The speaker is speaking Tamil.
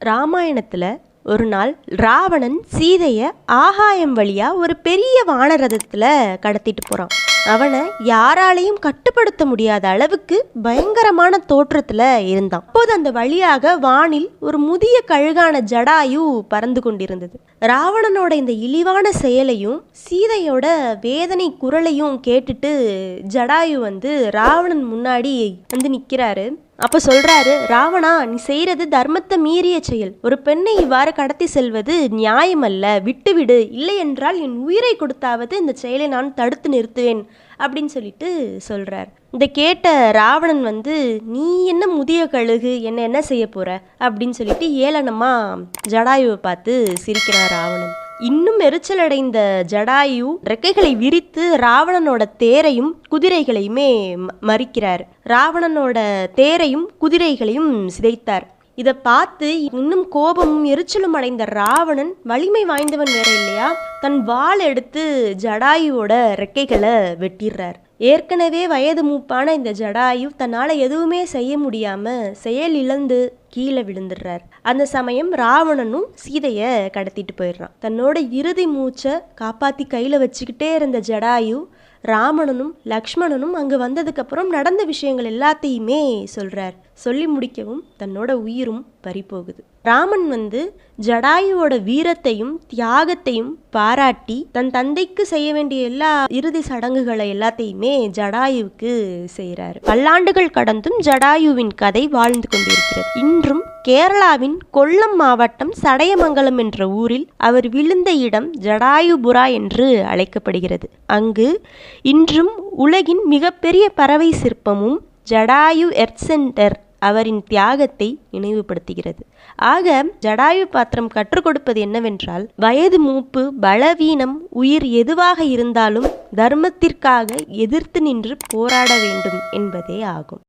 ராமாயணத்தில் ஒரு நாள் ராவணன் சீதையை ஆகாயம் வழியாக ஒரு பெரிய வானரதத்தில் கடத்திட்டு போகிறான் அவனை யாராலையும் கட்டுப்படுத்த முடியாத அளவுக்கு பயங்கரமான தோற்றத்துல இருந்தான். அப்போது அந்த வழியாக வானில் ஒரு முதிய கழுகான ஜடாயு பறந்து கொண்டிருந்தது. ராவணனோட இந்த இழிவான செயலையும் சீதையோட வேதனை குரலையும் கேட்டுட்டு ஜடாயு வந்து ராவணன் முன்னாடி வந்து நிற்கிறாரு அப்போ சொல்கிறாரு ராவணா நீ செய்கிறது தர்மத்தை மீறிய செயல். ஒரு பெண்ணை இவ்வாறு கடத்தி செல்வது நியாயமல்ல. விட்டுவிடு இல்லை என்றால் என் உயிரை கொடுத்தாவது இந்த செயலை நான் தடுத்து நிறுத்துவேன். அப்படின்னு சொல்லிட்டு சொல்கிறார் இதை கேட்ட ராவணன் வந்து நீ என்ன முதிய கழுகு? என்ன என்ன செய்ய போகிற அப்படின்னு சொல்லிட்டு ஏளனமாக ஜடாயுவை பார்த்து சிரிக்கிறார் ராவணன். இன்னும் எரிச்சலடைந்த ஜடாயு ரெக்கைகளை விரித்து ராவணனோட தேரையும் குதிரைகளையுமே ம- மறிக்கிறார். ராவணனோட தேரையும் குதிரைகளையும் சிதைத்தார். இதை பார்த்து இன்னும் கோபமும் எரிச்சலும் அடைந்த ராவணன் வலிமை வாய்ந்தவன் வேற இல்லையா? தன் வாள் எடுத்து ஜடாயுவோட ரெக்கைகளை வெட்டிடுறார். ஏற்கனவே வயது மூப்பான இந்த ஜடாயு தன்னால் எதுவுமே செய்ய முடியாமல் செயல் இழந்து கீழே விழுந்துடுறார். அந்த சமயம் ராவணனும் சீதையை கடத்திட்டு போயிடுறான். தன்னோட இறுதி மூச்சை காப்பாத்தி கையில் வச்சுக்கிட்டே இருந்த ஜடாயு ராமணனும் லக்ஷ்மணனும் அங்கு வந்ததுக்கப்புறம் நடந்த விஷயங்கள் எல்லாத்தையுமே சொல்றார். சொல்லி முடிக்கவும் தன்னோட உயிரும் பறிபோகுது. ராமன் வந்து ஜடாயுவோட வீரத்தையும் தியாகத்தையும் பாராட்டி தன் தந்தைக்கு செய்ய வேண்டிய எல்லா இறுதி சடங்குகளை எல்லாத்தையுமே ஜடாயுவுக்கு செய்கிறார். பல்லாண்டுகள் கடந்தும் ஜடாயுவின் கதை வாழ்ந்து கொண்டிருக்கிறது. இன்றும் கேரளாவின் கொல்லம் மாவட்டம் சடையமங்கலம் என்ற ஊரில் அவர் விழுந்த இடம் ஜடாயுபுரா என்று அழைக்கப்படுகிறது. அங்கு இன்றும் உலகின் மிகப்பெரிய பறவை சிற்பமும் ஜடாயு எர்த் சென்டர் அவரின் தியாகத்தை நினைவுபடுத்துகிறது. ஆக ஜடாயு பாத்திரம் கற்றுக் கொடுப்பது என்னவென்றால் வயது மூப்பு பலவீனம் உயிர் எதுவாக இருந்தாலும் தர்மத்திற்காக எதிர்த்து நின்று போராட வேண்டும் என்பதே ஆகும்.